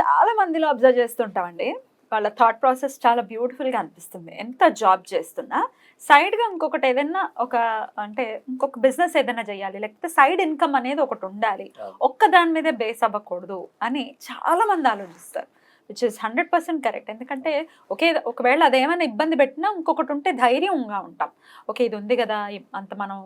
చాలా మందిలో అబ్జర్వ్ చేస్తుంటామండి. వాళ్ళ థాట్ ప్రాసెస్ చాలా బ్యూటిఫుల్గా అనిపిస్తుంది. ఎంత జాబ్ చేస్తున్నా సైడ్గా ఇంకొకటి ఏదైనా ఒక అంటే ఇంకొక బిజినెస్ ఏదైనా చేయాలి లేకపోతే సైడ్ ఇన్కమ్ అనేది ఒకటి ఉండాలి. ఒక్క దాని మీదే బేస్ అవ్వకూడదు అని చాలా మంది ఆలోచిస్తారు. Which is hundred percent correct ఎందుకంటే ఒకే ఒకవేళ అదేమైనా ఇబ్బంది పెట్టినా ఇంకొకటి ఉంటే ధైర్యంగా ఉంటాం. ఓకే ఇది ఉంది కదా అంత మనం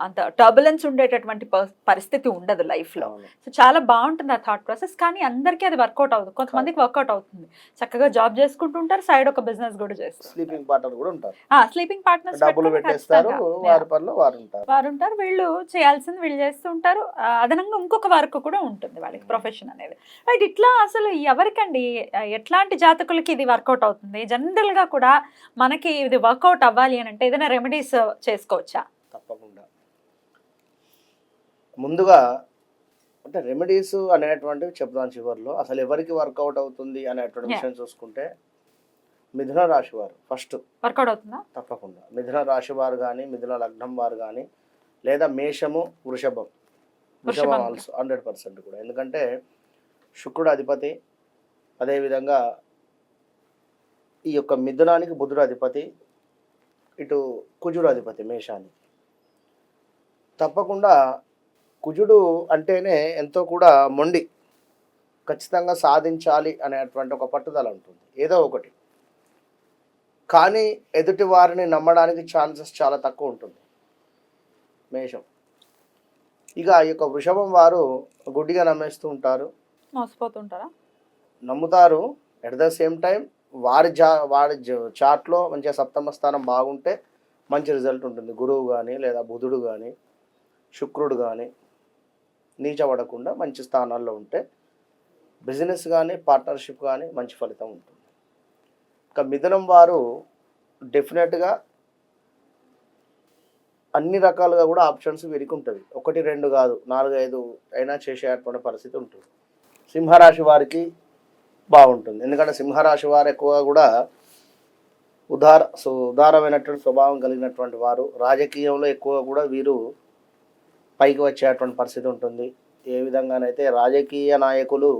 అంత టర్బులెన్స్ ఉండేటటువంటి పరిస్థితి ఉండదు లైఫ్లో. సో చాలా బాగుంటుంది ఆ థాట్ ప్రాసెస్ కానీ అందరికీ అది వర్కౌట్ అవుతుంది కొంతమందికి వర్కౌట్ అవుతుంది. చక్కగా జాబ్ చేసుకుంటుంటారు సైడ్ ఒక బిజినెస్ కూడా చేస్తారు. స్లీపింగ్ పార్ట్నర్ కూడా ఉంటారు. స్లీపింగ్ పార్ట్నర్స్ డబ్బులు పెట్టేస్తారు వారి పనిలో వారు ఉంటారు. వారు ఉంటారు వీళ్ళు చేయాల్సింది వీళ్ళు చేస్తూ ఉంటారు. ఆ, అదనంగా ఇంకొక వర్క్ కూడా ఉంటుంది వాళ్ళకి ప్రొఫెషన్ అనేది. రైట్ ఇట్లా అసలు ఎవరికండి ఆ, ఎట్లాంటి జాతకులకి ఇది వర్కౌట్ అవుతుంది? జనరల్గా కూడా మనకి ఇది వర్కౌట్ అవ్వాలి అని అంటే ఏదైనా రెమెడీస్ చేసుకోవచ్చా? తప్పకుండా. ముందుగా అంటే రెమెడీస్ అనేటువంటివి చెప్తాను చివరిలో. అసలు ఎవరికి వర్కౌట్ అవుతుంది అనేటువంటి. విషయం చూసుకుంటే మిథున రాశి వారు ఫస్ట్. వర్కౌట్ అవుతుందా? తప్పకుండా. మిథున రాశి వారు కానీ మిథున లగ్నం వారు కానీ లేదా మేషము వృషభం. వృషభం వృషభం. ఆల్సో హండ్రెడ్ పర్సెంట్ కూడా. ఎందుకంటే శుక్రుడు అధిపతి అదేవిధంగా ఈ యొక్క మిథునానికి బుధుడు అధిపతి ఇటు కుజుడు అధిపతి మేషానికి. తప్పకుండా కుజుడు అంటేనే ఎంతో కూడా మొండి ఖచ్చితంగా సాధించాలి అనేటువంటి ఒక పట్టుదల ఉంటుంది ఏదో ఒకటి. కానీ ఎదుటి వారిని నమ్మడానికి ఛాన్సెస్ చాలా తక్కువ ఉంటుంది మేషం. ఇక ఈ యొక్క వృషభం వారు గుడ్డిగా నమ్మేస్తూ ఉంటారు. మోసపోతుంటారా నమ్ముతారు. ఎట్ ద సేమ్ టైం వారి జా వారి చార్ట్లో మంచిగా సప్తమ స్థానం బాగుంటే మంచి రిజల్ట్ ఉంటుంది. గురువు కానీ లేదా బుధుడు కానీ శుక్రుడు కానీ నీచబడకుండా మంచి స్థానాల్లో ఉంటే బిజినెస్ కానీ పార్ట్నర్షిప్ కానీ మంచి ఫలితం ఉంటుంది. ఇక మిథునం వారు డెఫినెట్గా అన్ని రకాలుగా కూడా ఆప్షన్స్ వీరికి ఉంటుంది. ఒకటి రెండు కాదు నాలుగు ఐదు అయినా చేసేటువంటి పరిస్థితి ఉంటుంది. సింహరాశి వారికి బాగుంటుంది. ఎందుకంటే సింహరాశి వారు ఎక్కువగా కూడా ఉదార ఉదారమైనటువంటి స్వభావం కలిగినటువంటి వారు రాజకీయంలో ఎక్కువగా కూడా వీరు పైకి వచ్చేటువంటి పరిస్థితి ఉంటుంది. ఏ విధంగానైతే రాజకీయ నాయకులు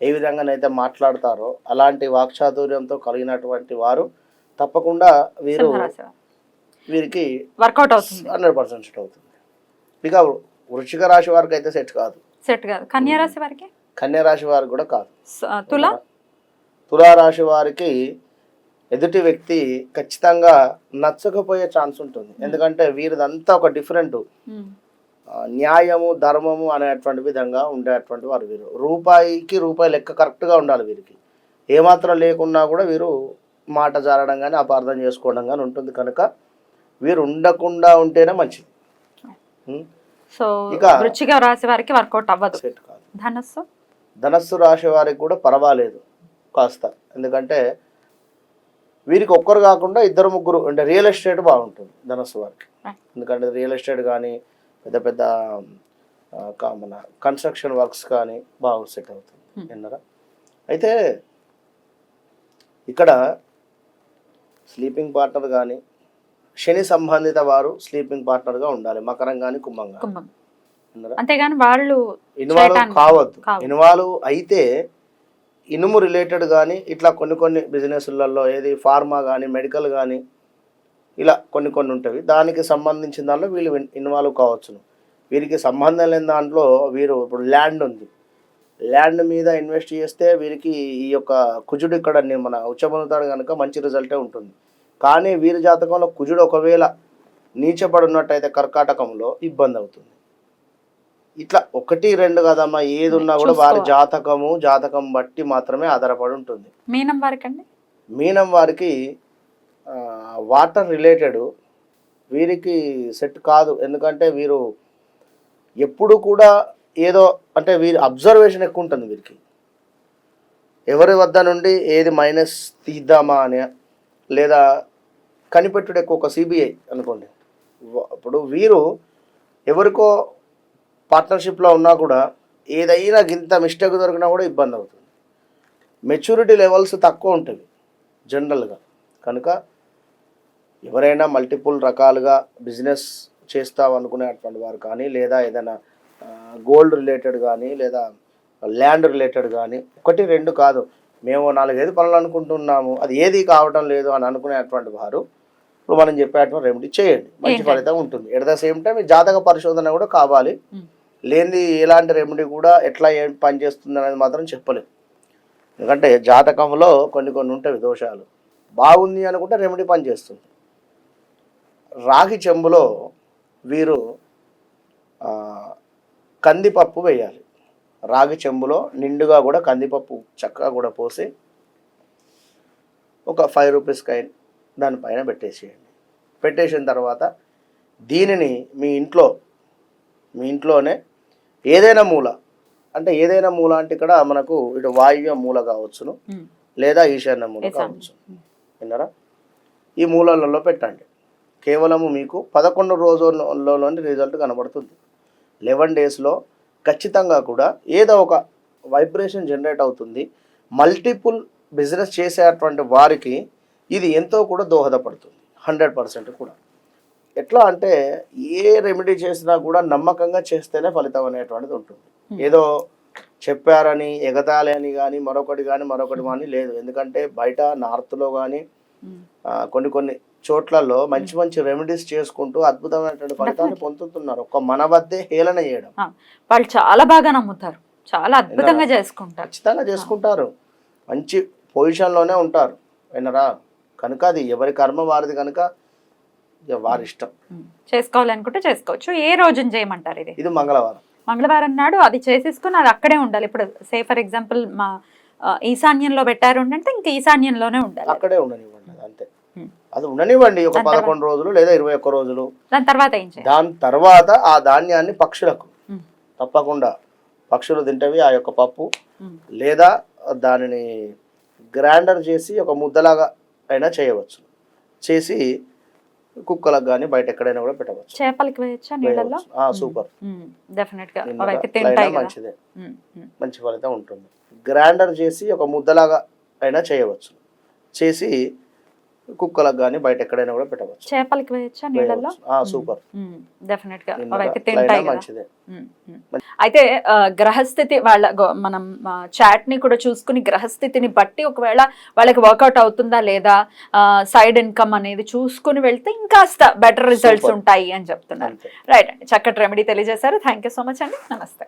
ఏ విధంగానైతే మాట్లాడతారో అలాంటి వాక్చాతుర్యంతో కలిగినటువంటి వారు తప్పకుండా వీరు వీరికి వర్కౌట్ అవుతుంది. హండ్రెడ్ పర్సెంట్ సెట్ అవుతుంది. ఇక వృశ్చిక రాశి వారికి అయితే సెట్ కాదు. సెట్ కాదు. కన్యా రాశి వారికి? కన్యా రాశి వారికి కూడా కాదు. తుల? తులారాశి వారికి ఎదుటి వ్యక్తి ఖచ్చితంగా నచ్చకపోయే ఛాన్స్ ఉంటుంది. ఎందుకంటే వీరిదంతా ఒక డిఫరెంట్. న్యాయము ధర్మము అనేటువంటి విధంగా ఉండేటువంటి వారు వీరు. రూపాయికి రూపాయి లెక్క కరెక్ట్గా ఉండాలి వీరికి. ఏమాత్రం లేకున్నా కూడా వీరు మాట జారడం కానీ అపార్థం చేసుకోవడం కానీ ఉంటుంది కనుక వీరు ఉండకుండా ఉంటేనే మంచిది? సో ఇక- వృచ్చిక రాశి వారికి వర్కౌట్ అవ్వదు. ధనస్సు? ధనస్సు రాశి వారికి కూడా పర్వాలేదు కాస్త. ఎందుకంటే వీరికి ఒక్కరు కాకుండా ఇద్దరు ముగ్గురు అంటే రియల్ ఎస్టేట్ బాగుంటుంది ధనస్సు వారికి. ఎందుకంటే రియల్ ఎస్టేట్ కానీ పెద్ద పెద్ద మన కన్స్ట్రక్షన్ వర్క్స్ కానీ బాగా సెట్ అవుతుంది. Hmm. విన్నారా? అయితే ఇక్కడ స్లీపింగ్ పార్ట్నర్ కానీ శని సంబంధిత వారు స్లీపింగ్ పార్ట్నర్గా ఉండాలి. మకరం కానీ కుంభం కానీ. అంతేగాని వాళ్ళు ఇన్వాల్వ్ కావద్దు. ఇన్వాల్వ్ అయితే ఇనుము రిలేటెడ్ కానీ ఇట్లా కొన్ని కొన్ని బిజినెస్లలో ఏది ఫార్మా కానీ మెడికల్ కానీ ఇలా కొన్ని కొన్ని ఉంటాయి దానికి సంబంధించిన దాంట్లో వీళ్ళు ఇన్- ఇన్వాల్వ్ కావచ్చును వీరికి సంబంధం లేని దాంట్లో వీరు ఇప్పుడు ల్యాండ్ ఉంది. ల్యాండ్ మీద ఇన్వెస్ట్ చేస్తే వీరికి ఈ యొక్క కుజుడు ఇక్కడ మన ఉచ్చబొందుతాడు కనుక మంచి రిజల్టే ఉంటుంది. కానీ వీరి జాతకంలో కుజుడు ఒకవేళ నీచబడి ఉన్నట్టయితే కర్కాటకంలో ఇబ్బంది అవుతుంది. ఇట్లా ఒకటి రెండు కదమ్మా ఏది ఉన్నా కూడా వారి. జాతకము జాతకం బట్టి మాత్రమే ఆధారపడి ఉంటుంది. మీనం వారికి అండి మీనం వారికి వాటర్ రిలేటెడ్ వీరికి సెట్ కాదు. ఎందుకంటే వీరు ఎప్పుడు కూడా ఏదో అంటే వీరి అబ్జర్వేషన్ ఎక్కువ ఉంటుంది వీరికి. ఎవరి వద్ద నుండి ఏది మైనస్ తీద్దామా అని లేదా కనిపెట్టుడు ఎక్కువ ఒక సిబిఐ అనుకోండి. ఇప్పుడు వీరు ఎవరికో పార్ట్నర్షిప్లో ఉన్నా కూడా ఏదైనా గింత మిస్టేక్ దొరికినా కూడా ఇబ్బంది అవుతుంది. మెచ్యూరిటీ లెవెల్స్ తక్కువ ఉంటుంది జనరల్గా. కనుక ఎవరైనా మల్టిపుల్ రకాలుగా బిజినెస్ చేస్తాం అనుకునేటువంటి వారు కానీ లేదా ఏదైనా గోల్డ్ రిలేటెడ్ కానీ లేదా ల్యాండ్ రిలేటెడ్ కానీ ఒకటి రెండు కాదు మేము నాలుగైదు పనులు అనుకుంటున్నాము అది ఏది కావటం లేదు అని అనుకునేటువంటి వారు ఇప్పుడు మనం చెప్పేటువంటి రెమెడీ చేయండి. మంచి? ఫలితం ఉంటుంది. ఎట్ ద సేమ్ టైం జాతక పరిశోధన కూడా కావాలి. లేనిది ఎలాంటి రెమెడీ కూడా ఎట్లా ఏం పనిచేస్తుంది అనేది మాత్రం చెప్పలేము ఎందుకంటే జాతకంలో కొన్ని కొన్ని ఉంటాయి దోషాలు. బాగుంది అనుకుంటే రెమెడీ పనిచేస్తుంది రాగి చెంబులో వీరు కందిపప్పు వేయాలి. రాగి చెంబులో నిండుగా కూడా కందిపప్పు చక్కగా కూడా పోసి ఒక ఫైవ్ రూపీస్ కాయిన్ దానిపైన పెట్టేసేయండి. పెట్టేసిన తర్వాత దీనిని మీ ఇంట్లో మీ ఇంట్లోనే ఏదైనా మూల. అంటే ఏదైనా మూల అంటే ఇక్కడ మనకు ఇటు వాయువ్య మూల కావచ్చును. లేదా ఈశాన్య మూల. కావచ్చు విన్నారా? ఈ మూలలలో పెట్టండి. కేవలము మీకు పదకొండు రోజులలోని రిజల్ట్ కనబడుతుంది. లెవెన్ డేస్లో ఖచ్చితంగా కూడా ఏదో ఒక వైబ్రేషన్ జనరేట్ అవుతుంది. మల్టిపుల్ బిజినెస్ చేసేటువంటి వారికి ఇది ఎంతో కూడా దోహదపడుతుంది. హండ్రెడ్ పర్సెంట్ కూడా. ఎట్లా అంటే ఏ రెమెడీ చేసినా కూడా నమ్మకంగా చేస్తేనే ఫలితం అనేటువంటిది ఉంటుంది. ఏదో చెప్పారని ఎగతాళి అని కానీ మరొకటి కానీ మరొకటి కానీ లేదు. ఎందుకంటే బయట నార్త్లో కానీ. కొన్ని కొన్ని చోట్లలో మంచి మంచి రెమెడీస్ చేసుకుంటూ అద్భుతమైనటువంటి ఫలితాన్ని పొందుతున్నారు. ఒక్క మన వద్దే హేళన చేయడం. వాళ్ళు చాలా బాగా నమ్ముతారు. చాలా అద్భుతంగా చేసుకుంటారు. ఖచ్చితంగా చేసుకుంటారు. మంచి పొజిషన్లోనే ఉంటారు. వినరా కనుక అది ఎవరి కర్మ వారిది కనుక వారి ఇష్టం. చేసుకోవాలనుకుంటే చేసుకోవచ్చు. ఏ రోజున చేయమంటారు ఇది? ఇది మంగళవారం. మంగళవారం నాడు అది చేసేసుకుని అది అక్కడే ఉండాలి. ఇప్పుడు సే ఫర్ ఎగ్జాంపుల్ మా ఈశాన్యంలో పెట్టారు అంటే ఇంకా ఈశాన్యంలోనే ఉండాలి. అక్కడే ఉండనివ్వండి అంతే. అది ఉండనివ్వండి ఒక పదకొండు రోజులు లేదా ఇరవై ఒక్క రోజులు. దాని తర్వాత దాని తర్వాత ఆ ధాన్యాన్ని పక్షులకు. తప్పకుండా పక్షులు తింటవి ఆ యొక్క పప్పు. లేదా దానిని గ్రైండర్ చేసి ఒక ముద్దలాగా అయినా చేయవచ్చు. చేసి కుక్కలకు కానీ బయట ఎక్కడైనా కూడా పెట్టవచ్చు. చేపలకి వేయచ్చా నీళ్ళల్లో? సూపర్. డెఫినెట్గా మంచిదే. మంచి ఫలితం ఉంటుంది. గ్రైండర్ చేసి ఒక ముద్దలాగా అయినా చేయవచ్చు. చేసి కుక్కలకు కానీ బయట ఎక్కడైనా కూడా పెట్టవచ్చు. చేపలకి వేయచ్చా నీళ్ళల్లో? సూపర్. డెఫినెట్గా అవైతే తింటాయి మంచిదే. అయితే గ్రహస్థితి వాళ్ళ మనం చాట్ని కూడా చూసుకుని గ్రహస్థితిని బట్టి ఒకవేళ వాళ్ళకి వర్కౌట్ అవుతుందా లేదా సైడ్ ఇన్కమ్ అనేది చూసుకుని వెళ్తే ఇంకాస్త బెటర్ రిజల్ట్స్. ఉంటాయి అని చెప్తున్నారు. రైట్ అండి. చక్కటి రెమెడీ తెలియజేశారు. థ్యాంక్ సో మచ్ అండి. నమస్తే.